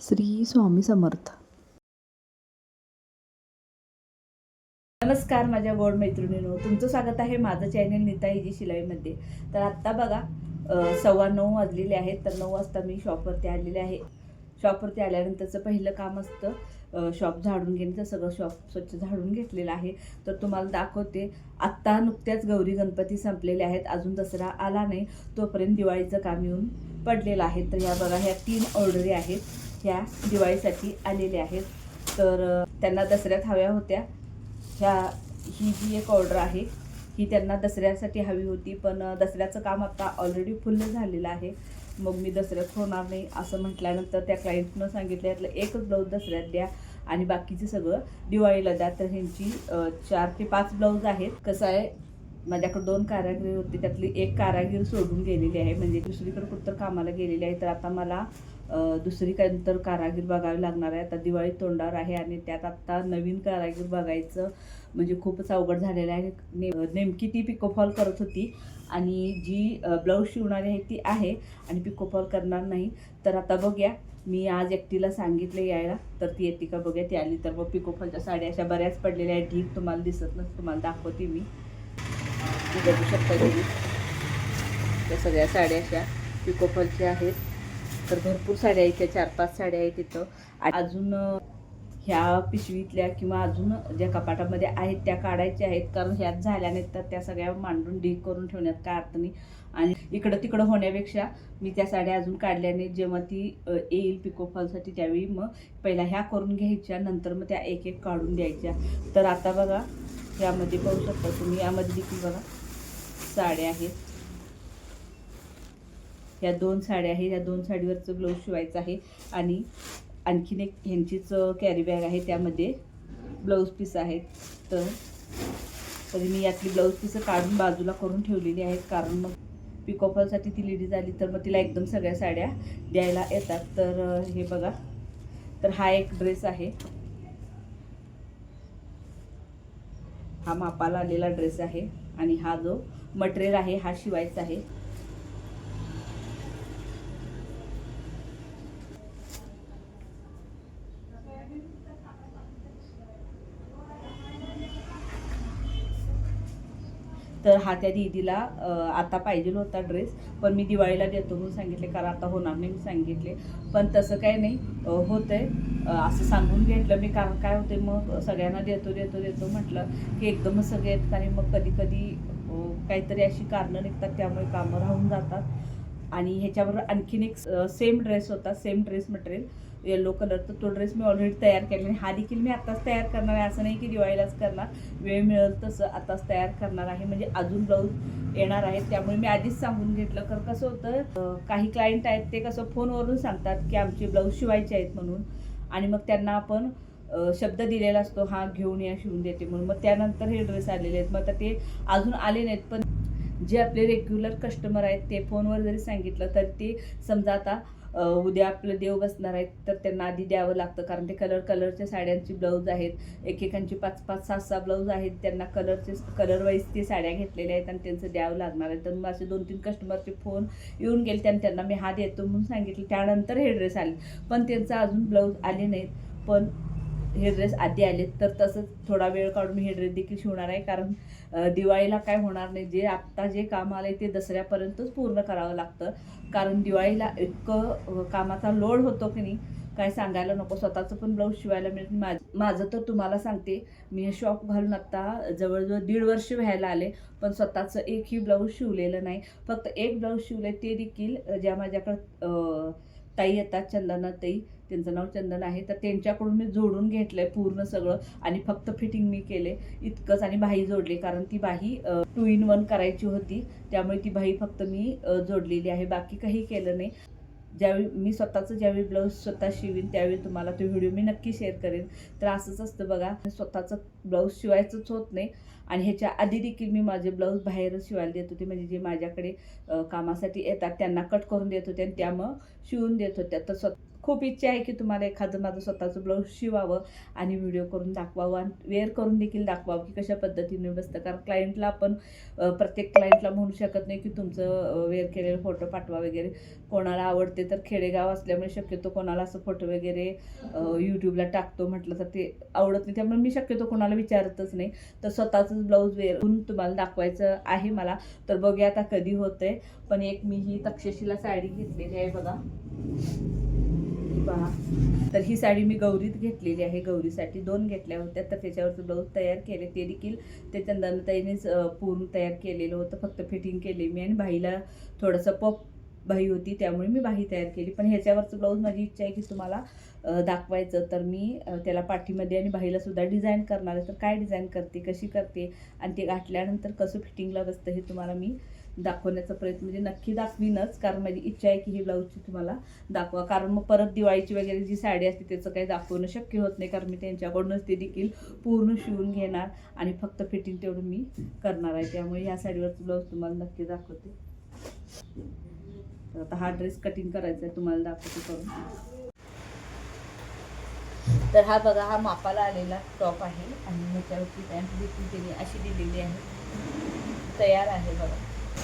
श्री स्वामी समर्थ. नमस्कार माझ्या गोड मैत्रिणींनो. तुमचं स्वागत आहे माझं चॅनल नीताईजी शिलाईमध्ये. तर आत्ता बघा सव्वा नऊ वाजलेले आहेत. तर नऊ वाजता मी शॉपवरती आलेले आहे. शॉपवरती आल्यानंतरचं पहिलं काम असतं शॉप झाडून घेणे. तर सगळं शॉप स्वच्छ झाडून घेतलेलं आहे. तर तुम्हाला दाखवते आत्ता नुकत्याच गौरी गणपती संपलेले आहेत. अजून दसरा आला नाही. तोपर्यंत दिवाळीचं काम येऊन पडलेलं आहे. तर ह्या बघा ह्या तीन ऑर्डरी आहेत. ह्या दिवाळीसाठी आलेल्या आहेत. तर त्यांना दसऱ्यात हव्या होत्या. ह्या ही जी एक ऑर्डर आहे ही त्यांना दसऱ्यासाठी हवी होती. पण दसऱ्याचं काम आता ऑलरेडी फुल्ल झालेलं आहे. मग मी दसऱ्यात होणार नाही असं म्हटल्यानंतर त्या क्लायंटनं सांगितलं यातलं एकच ब्लाऊज दसऱ्यात द्या आणि बाकीचे सगळं दिवाळीला द्या. तर ह्यांची चार ते पाच ब्लाऊज आहेत. कसं आहे माझ्याकडे दोन कारागीर होते. त्यातली एक कारागीर सोडून गेलेली आहे. म्हणजे दुसरीकडे कुठं कामाला गेलेली आहे. तर आता मला दुसरी काय तर कारागीर बघावी लागणार आहे. आता दिवाळी तोंडावर आहे आणि त्यात आत्ता नवीन कारागीर बघायचं म्हणजे खूपच अवघड झालेलं आहे. ने नेमकी ती पिकोफॉल करत होती आणि जी ब्लाऊज शिवणारी आहे ती आहे आणि पिकोफॉल करणार नाही. तर आता बघूया. मी आज एकटीला सांगितलं यायला. तर ती येते का बघूया. ती आली तर मग पिकोफॉलच्या साड्या अशा बऱ्याच पडलेल्या आहेत. ढीक तुम्हाला दिसत नसतं. तुम्हाला दाखवते मी. बघू शकता तुम्ही. त्या सगळ्या साड्या अशा पिकोफॉलच्या आहेत. तर भरपूर साड्या आहेत त्या चार पाच साड्या आहेत तिथं अजून ह्या पिशवीतल्या किंवा अजून ज्या कपाटामध्ये आहेत त्या काढायच्या आहेत. कारण ह्यात झाल्या नाहीत तर त्या सगळ्या मांडून ढीक करून ठेवण्यात काय अर्थ नाही. आणि इकडं तिकडं होण्यापेक्षा मी त्या साड्या अजून काढल्याने जेव्हा ती येईल पिकोफॉलसाठी त्यावेळी मग पहिला ह्या करून घ्यायच्या नंतर मग त्या एक एक काढून द्यायच्या. तर आता बघा यामध्ये पाहू शकता तुम्ही यामध्ये देखील बघा साड्या आहेत. ह्या दोन साड्या आहे ह्या दोन साडीवरचं ब्लाऊज शिवायचं आहे. आणि आणखीन एक ह्यांचीच कॅरी बॅग आहे. त्यामध्ये ब्लाऊज पीस आहेत. तर तरी मी यातली ब्लाऊज पीसं काढून बाजूला करून ठेवलेली आहेत. कारण मग पिकॉफॉलसाठी ती लेडीज आली तर मग तिला एकदम सगळ्या साड्या द्यायला येतात. तर हे बघा. तर हा एक ड्रेस आहे. हा मापाला आलेला ड्रेस आहे. आणि हा जो मटेरियल आहे हा शिवायचा आहे तर हा त्या दीदीला आता पाहिजे होता ड्रेस पण मी दिवाळीला देतो म्हणून सांगितले कारण आता होणार नाही मी सांगितले. पण तसं काय नाही अं, होतंय. असं सांगून घेतलं मी कारण काय होते मग सगळ्यांना देतो देतो देतो म्हटलं की एकदमच सगळे आहेत आणि मग कधी कधी काहीतरी अशी कारणं निघतात त्यामुळे कामं राहून जातात. आणि ह्याच्याबरोबर आणखीन एक सेम ड्रेस होता सेम ड्रेस मटेरियल येलो तर तो ड्रेस मी ऑलरेडी तयार केला आणि हा देखील मी आत्ताच तयार करणार आहे. असं नाही की दिवाळीलाच करणार. वेळ मिळेल तसं आत्ताच तयार करणार आहे. म्हणजे अजून ब्लाऊज येणार आहेत. त्यामुळे मी आधीच सांगून घेतलं. कारण कसं होतं काही क्लायंट आहेत ते कसं फोनवरून सांगतात की आमचे ब्लाऊज शिवायचे आहेत म्हणून. आणि मग त्यांना आपण शब्द दिलेला असतो हा घेऊन या शिवून देते. म्हणून. मग त्यानंतर हे ड्रेस आलेले आहेत. मग आता ते अजून आले नाहीत. पण जे आपले रेग्युलर कस्टमर आहेत ते फोनवर जरी सांगितलं तर ते समजा आता उद्या आपलं देव बसणार आहेत तर त्यांना आधी द्यावं लागतं. कारण ते कलर कलरच्या साड्यांची ब्लाऊज आहेत. एकेकांची पाच पाच सहा सहा ब्लाऊज आहेत. त्यांना कलरचे कलर वाईज ते साड्या घेतलेल्या आहेत आणि त्यांचं द्यावं लागणार आहे. तर मग असे दोन तीन कस्टमरचे फोन येऊन गेले त्यांनी त्यांना मी हा देतो म्हणून सांगितलं. त्यानंतर हे ड्रेस आले. पण त्यांचं अजून ब्लाऊज आले नाहीत. पण हे ड्रेस आधी आले तर तसंच थोडा वेळ काढून मी हे ड्रेस देखील शिवणार आहे. कारण दिवाळीला काय होणार नाही जे आत्ता जे काम आलं ते दसऱ्यापर्यंतच पूर्ण करावं लागतं. कारण दिवाळीला इतकं कामाचा लोड होतो की नाही काय सांगायला नको. स्वतःचं पण ब्लाऊज शिवायला मिळत माझं माझ माझं तर तुम्हाला सांगते मी हे शॉप घालून आत्ता जवळजवळ दीड वर्ष व्हायला आले पण स्वतःचं एकही ब्लाऊज शिवलेलं नाही. फक्त एक ब्लाऊज शिवले ते देखील ज्या माझ्याकडं ताई येतात चंदना ताई त्यांचं नाव चंदन आहे तर त्यांच्याकडून मी जोडून घेतलंय पूर्ण सगळं. आणि फक्त फिटिंग मी केले इतकंच. आणि बाही जोडली कारण ती बाही टू इन वन करायची होती. त्यामुळे ती बाही फक्त मी जोडलेली आहे. बाकी काही केलं नाही. ज्यावेळी मी स्वतःचं ज्यावेळी ब्लाऊज स्वतः शिवीन त्यावेळी तुम्हाला तो व्हिडिओ मी नक्की शेअर करेन. तर असंच असतं बघा स्वतःचं ब्लाऊज शिवायचंच होत नाही. आणि ह्याच्या आधी देखील मी माझे ब्लाऊज बाहेरच शिवायला देत होते. म्हणजे जे माझ्याकडे कामासाठी येतात त्यांना कट करून देत होते आणि त्या मग शिवून देत होत्या. तर स्वतः खूप इच्छा आहे की तुम्हाला एखादं माझं स्वतःचं ब्लाऊज शिवावं आणि व्हिडिओ करून दाखवावं आणि वेअर करून देखील दाखवावं की कशा पद्धतीने बसतं कारण क्लायंटला आपण प्रत्येक क्लायंटला म्हणू शकत नाही की तुमचं वेअर केलेलं फोटो पाठवा वगैरे. कोणाला आवडते तर खेडेगाव असल्यामुळे शक्यतो कोणाला असं फोटो वगैरे यूट्यूबला टाकतो म्हटलं तर ते आवडत नाही. त्यामुळे मी शक्यतो कोणाला विचारतच नाही. तर स्वतःचंच ब्लाऊज वेअर तुम्हाला दाखवायचं आहे मला. तर बघूया आता कधी होतंय. पण एक मी ही तक्षशिला साडी घेतलेली आहे बघा. पहा तर ही साडी मी गौरीत घेतलेली आहे. गौरीसाठी दोन घेतल्या होत्या तर त्याच्यावरचं ब्लाऊज तयार केले. ते देखील ते चंदनताईनेच पूर्ण तयार केलेलं होतं. फक्त फिटिंग केली मी आणि भाईला थोडंसं पप बाही होती त्यामुळे मी बाही तयार केली. पण ह्याच्यावरचं ब्लाऊज माझी इच्छा आहे की तुम्हाला दाखवायचं तर मी त्याला पाठीमध्ये आणि बाहीला सुद्धा डिझाईन करणार आहे. तर काय डिझाईन करते कशी करते आणि ते गाठल्यानंतर कसं फिटिंगला बसतं हे तुम्हाला मी दाखवण्याचा प्रयत्न म्हणजे नक्की दाखवीनच कारण माझी इच्छा आहे की ही ब्लाऊजची तुम्हाला दाखवा. कारण मग परत दिवाळीची वगैरे जी साडी असते त्याचं काही दाखवणं शक्य होत नाही कारण मी त्यांच्याकडूनच ते देखील पूर्ण शिवून घेणार आणि फक्त फिटिंग तेवढं मी करणार आहे. त्यामुळे ह्या साडीवरचं ब्लाऊज तुम्हाला नक्की दाखवते. तर आता हा ड्रेस कटिंग करायचा आहे तुम्हाला दाखवते करून. तर हा बघा हा मापाला आलेला टॉप आहे आणि ह्याच्यावरती पॅन्ट देखील दिली अशी दिलेली आहे. तयार आहे बघा.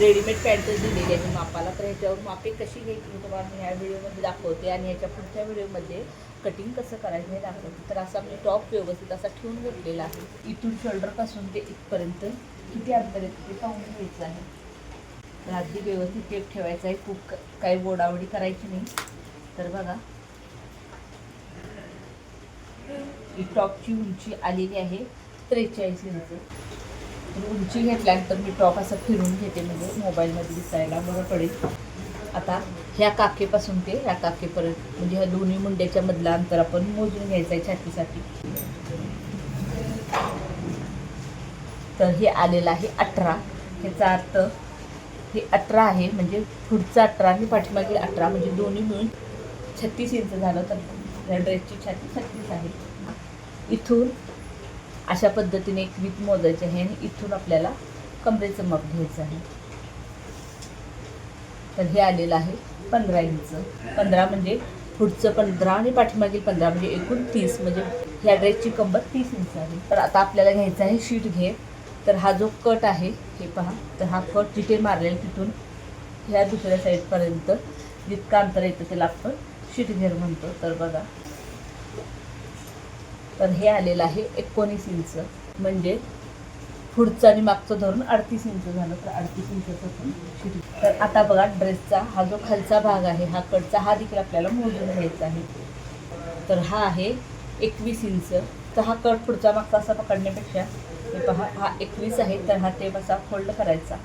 रेडीमेड पॅन्टच दिलेली आहे मापाला. तर ह्याच्यावर मापे कशी घ्यायची मी तुम्हाला मी ह्या व्हिडिओमध्ये दाखवते आणि ह्याच्या पुढच्या व्हिडिओमध्ये कटिंग कसं करायचं हे दाखवते. तर असा मी टॉप व्यवस्थित असा ठेवून घेतलेला आहे. इथून शोल्डरपासून ते इथपर्यंत किती अंतर येतं ते पाहून घ्यायचं आहे. तर अगदी व्यवस्थित टेप ठेवायचं आहे. खूप काही बोडावडी करायची नाही. तर बघा ही टॉपची उंची आलेली आहे त्रेचाळीस इंच. तर उंची घेतल्यानंतर मी टॉप असं फिरून घेते म्हणजे मोबाईलमध्ये दिसायला बरं पडेल. आता ह्या काकेपासून ते ह्या काकेपर्यंत म्हणजे ह्या दोन्ही मुंड्याच्या मधला अंतर आपण मोजून घ्यायचं आहे छातीसाठी. तर हे आलेलं आहे अठरा. ह्याचा अर्थ हे अठरा आहे म्हणजे पुढचं अठरा आणि पाठीमागील अठरा म्हणजे दोन्ही मिळून छत्तीस इंच झालं तर ह्या ड्रेसची छाती छत्तीस आहे. इथून अशा पद्धतीने एक वीत मोजायचे आहे आणि इथून आपल्याला कमरेचं माप घ्यायचं आहे. तर हे आलेलं आहे पंधरा इंच. पंधरा म्हणजे पुढचं पंधरा आणि पाठीमागील पंधरा म्हणजे एकूण तीस. म्हणजे ह्या ड्रेसची कंबर तीस इंच आहे. तर आता आपल्याला घ्यायचं आहे शीट घे तर हा जो कट आहे हे पहा. तर हा कट जिथे मारलेला तिथून ह्या दुसऱ्या साईडपर्यंत जितकं अंतर येतं त्याला आपण शीट घेर म्हणतो. तर बघा. तर हे आलेलं आहे एकोणीस इंच. म्हणजे पुढचं आणि मागचं धरून अडतीस इंच झालं तर अडतीस इंचाचं पण तर आता बघा ड्रेसचा हा जो खालचा भाग आहे हा कडचा हा देखील आपल्याला मोजून घ्यायचा आहे. तर हा आहे एकवीस इंच. तर हा कट पुढचा मागचा असा पकडण्यापेक्षा हे पहा हा एकवीस आहे तर हा टेप असा फोल्ड करायचा.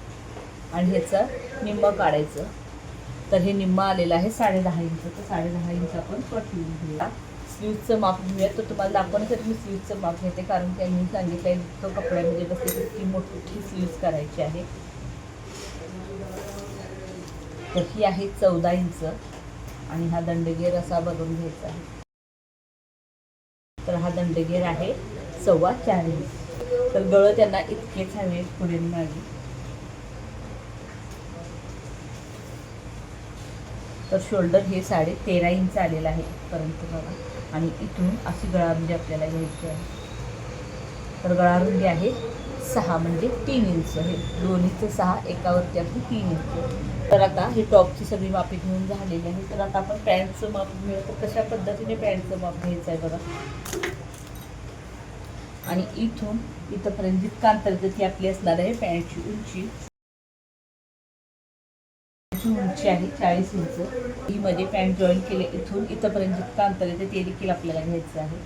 आणि ह्याचं निम्म काढायचं. तर हे निम्म आलेलं आहे साडे दहा इंच. तर साडे दहा इंच आपण कट घेऊन घेऊया. स्लीवचं माप घेऊया. तर तुम्हाला दाखवण्यासाठी मी स्लीवचं माप घेते कारण त्यांनी सांगितलं म्हणजे आहे तो कपड्यामध्ये बसते तितकी मोठी स्लीव्स करायची आहे. तर ही आहे चौदा इंच आणि हा दंडगेर असा बघून घ्यायचा आहे. तर हा दंडगेर आहे सव्वा चार इंच. तर गळं त्यांना इतकेच हवे पुढे मागे. तर शोल्डर हे साडे तेरा इंच आलेलं आहे परंतु बघा. आणि इथून अशी गळारुंदी म्हणजे आपल्याला घ्यायची आहे. तर गळारुंदी आहे सहा म्हणजे तीन इंच. हे दोन्हीचं सहा एकावरती आपली तीन इंच. तर आता हे टॉपची सगळी मापी घेऊन झालेली आहे. तर आता आपण पॅन्टचं माप मिळतो कशा पद्धतीने पॅन्टचं माप घ्यायचं आहे बघा. आणि इथून इथंपर्यंत जितका अंतर आपली असणार आहे पॅन्टची उंची. ची उंची आहे चाळीस इंच. ही मध्ये पॅन्ट जॉईन केले इथून इथंपर्यंत जितकं अंतर येते ते देखील आपल्याला घ्यायचं आहे.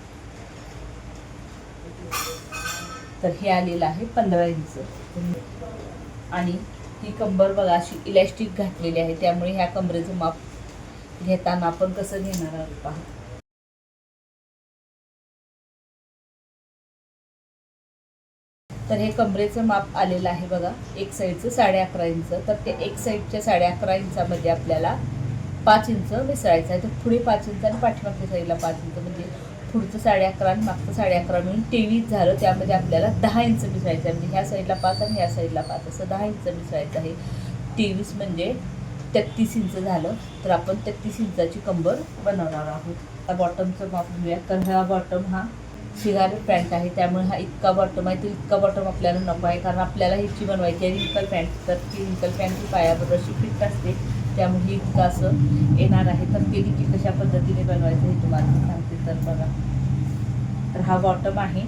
तर हे आलेलं आहे पंधरा इंच. आणि ही कंबर बघा अशी इलॅस्टिक घातलेली आहे. त्यामुळे ह्या कमरेचं माप घेताना आपण कसं घेणार आहोत पहा. तर हे कमरेचं माप आलेलं आहे बघा. एक साईडचं साडे अकरा इंच. तर ते एक साईडच्या साडे अकरा इंचामध्ये आपल्याला पाच इंच मिसळायचं आहे. तर पुढे पाच इंच आणि पाठीमागच्या साईडला पाच इंच. म्हणजे पुढचं साडे अकरा आणि मागचं साडे अकरा मिळून तेवीस झालं. त्यामध्ये आपल्याला दहा इंच मिसळायचं आहे. म्हणजे ह्या साईडला पाच आणि ह्या साईडला पाच. असं दहा इंच मिसळायचं आहे. तेवीस म्हणजे तेहतीस इंच झालं. तर आपण तेहतीस इंचाची कंबर बनवणार आहोत. बॉटमचं माप घेऊया तर हा बॉटम हा शिगार पॅन्ट आहे त्यामुळे हा इतका बॉटम आहे तो इतका बॉटम आपल्याला नको आहे कारण आपल्याला ह्याची बनवायची आहे रिंकल पॅन्ट. तर ती रिंकल पॅन्ट ही पायाबरोबर अशी फिट असते त्यामुळे इतका इतकं असं येणार आहे. तर ते देखील कशा पद्धतीने बनवायचं हे तुम्हाला सांगते. तर बघा. तर हा बॉटम आहे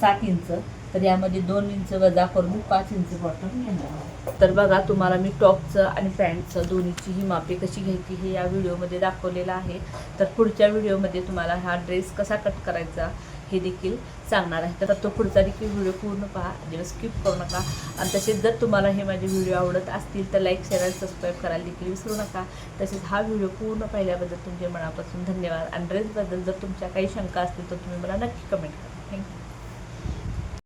सात इंच. तर यामध्ये दोन इंच वजा करून पाच इंच बॉटम येणार तर बघा तुम्हाला मी टॉपचं आणि पॅन्टचं दोन्हीची ही मापे कशी घ्यायची हे या व्हिडिओमध्ये दाखवलेलं आहे. तर पुढच्या व्हिडिओमध्ये तुम्हाला हा ड्रेस कसा कट करायचा हे देखील सांगणार आहे. तर तो पुढचा देखील व्हिडिओ पूर्ण पहा. जेव्हा स्किप करू नका. आणि तसेच जर तुम्हाला हे माझे व्हिडिओ आवडत असतील तर लाईक शेअर आणि सबस्क्राईब करायला देखील विसरू नका. तसेच हा व्हिडिओ पूर्ण पाहिल्याबद्दल तुमचे मनापासून धन्यवाद. आणि ड्रेसबद्दल जर तुमच्या काही शंका असतील तर तुम्ही मला नक्की कमेंट करा. थँक्यू